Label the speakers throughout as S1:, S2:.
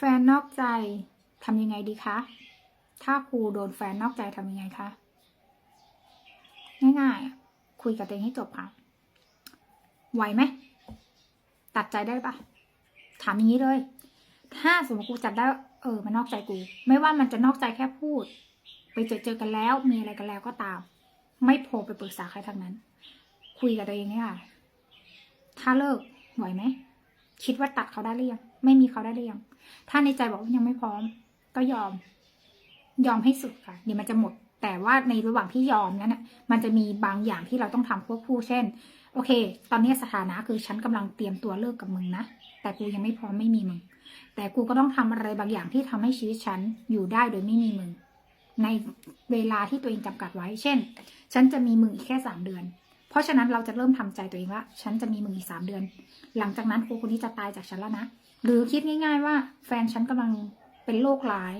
S1: แฟนนอกใจทำยังไงดีคะ ถ้าครูโดนแฟนนอกใจทำยังไงคะ ง่ายๆ คุยกับตัวเองให้จบค่ะ ไหวไหม ตัดใจได้ปะถามอย่างนี้เลย ถ้าสมมติกูจับได้ เออ มันนอกใจกู ไม่ว่ามันจะนอกใจแค่พูด ไปเจอเจอกันแล้ว มีอะไรกันแล้วก็ตาม ไม่โผล่ไปปรึกษาใครทั้งนั้น คุยกับตัวเองเนี่ยค่ะ ถ้าเลิกไหวไหม คิดว่าตัดเขาได้หรือยัง ไม่มีเขาได้หรือยัง ถ้าในใจบอกว่ายังไม่พร้อม ก็ยอม ยอมให้สุดค่ะ เดี๋ยวมันจะหมด แต่ว่าในระหว่างที่ยอมนั้นน่ะมันจะมีบางอย่างที่เราต้องทำควบคู่ เช่น โอเค ตอนนี้สถานะคือฉันกำลังเตรียมตัวเลิกกับมึงนะ แต่กูยังไม่พร้อมไม่มีมึง แต่กูก็ต้องทำอะไรบางอย่างที่ทำให้ชีวิตฉันอยู่ได้โดยไม่มีมึง ในเวลาที่ตัวเองจำกัดไว้ เช่น ฉันจะมีมึงอีกแค่สามเดือน เพราะฉะนั้นเราจะเริ่มทำใจตัวเองว่า ฉันจะมีมึงอีกสามเดือน หลังจากนั้นครูคนนี้จะตายจากฉันแล้วนะ หรือคิดง่าย ๆ ว่าแฟนฉันกำลังเป็นโรคร้าย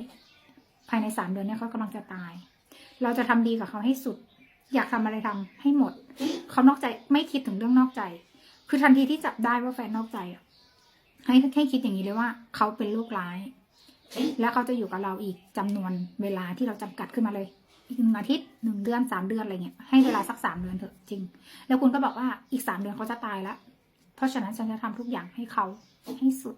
S1: ภายในสามเดือนเนี่ยเขากำลังจะตาย เราจะทำดีกับเขาให้สุด อยากทำอะไรทำให้หมด เขานอกใจไม่คิดถึงเรื่องนอกใจ คือทันทีที่จับได้ว่าแฟนนอกใจอะให้ให้คิดอย่างนี้เลยว่า เขาเป็นโรคร้าย แล้วเขาจะอยู่กับเราอีกจำนวนเวลาที่เราจำกัดขึ้นมาเลย อีกหนึ่งอาทิตย์หนึ่งเดือนสามเดือนอะไรเงี้ยให้เวลาสักสามเดือนเถอะจริง แล้วคุณก็บอกว่าอีกสามเดือนเขาจะตายแล้ว เพราะฉะนั้นฉันจะทำทุกอย่างให้เขาให้สุด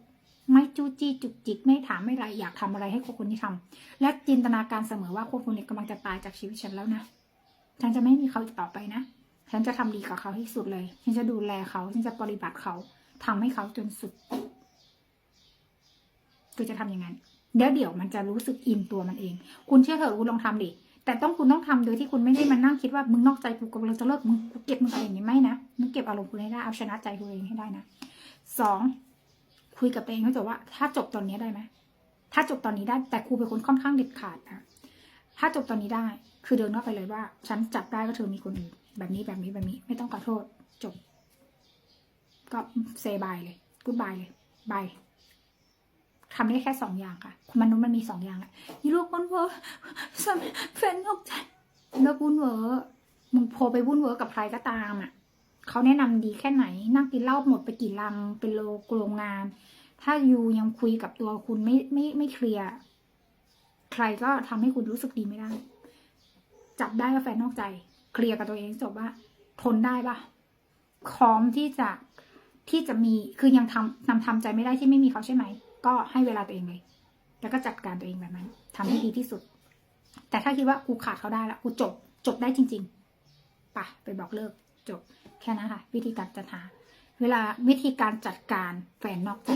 S1: ไม่จู้จี้จุกจิกไม่ถามไม่ไรอยากทำอะไรให้คนคนนี้ทำและจินตนาการเสมอว่าคนคนนี้กำลังจะตายจากชีวิตฉันแล้วนะฉันจะไม่มีเขาต่อไปนะฉันจะทำดีกับเขาให้สุดเลย ฉันจะดูแลเขาฉันจะปฏิบัติเขาทำให้เขาจนสุดคือจะทำอย่างนั้นเดี๋ยวเดี๋ยวมันจะรู้สึกอินตัวมันเอง คุณเชื่อเถอะคุณลองทำดิ แต่ต้องคุณต้องทำโดยที่คุณไม่ได้มานั่งคิดว่ามึงนอกใจกูกำลังจะเลิกมึงกูเก็บมึงอะไรอย่างนี้ไม่นะมึงเก็บอารมณ์คุณให้ได้เอาชนะใจคุณเองให้ได้นะสองคุยกับตัวเองให้จบว่า ถ้าจบตอนนี้ได้ไหมถ้าจบตอนนี้ได้ แต่ครูเป็นคนค่อนข้างเด็ดขาดนะถ้าจบตอนนี้ได้ คือเดินเข้าไปเลยว่า ฉันจับได้ว่าเธอมีคนอื่นแบบนี้แบบนี้แบบนี้ ไม่ต้องขอโทษจบ ก็เซบายเลยกูดบายเลยบาย ทำได้แค่สองอย่างค่ะมนุษย์มันมีสองอย่างแหละยี่ลูกคนเวอร์สมัยแฟนนอกใจแล้ววุ่นเวอร์มึงโพไปวุ่นเวอร์กับใครก็ตามอะเขาแนะนำดีแค่ไหน นั่งกินเหล้าหมดไปกี่ลังเป็นโลโรงงาน ถ้ายูยังคุยกับตัวคุณไม่ไม่ไม่เคลียร์ใครก็ทำให้คุณรู้สึกดีไม่ได้ จับได้ว่าแฟนนอกใจ เคลียร์กับตัวเองจบว่าทนได้ปะพร้อมที่จะที่จะมีคือยังทำนำทำใจไม่ได้ที่ไม่มีเขาใช่ไหม ก็ให้เวลาตัวเองเลย แล้วก็จัดการตัวเองแบบนั้นทำให้ดีที่สุด แต่ถ้าคิดว่ากูขาดเขาได้ละกูจบ จบได้จริงๆปะไปบอกเลิกจบแค่นั้นค่ะ วิธีการจัดหา เวลาวิธีการจัดการแฟนนอกใจ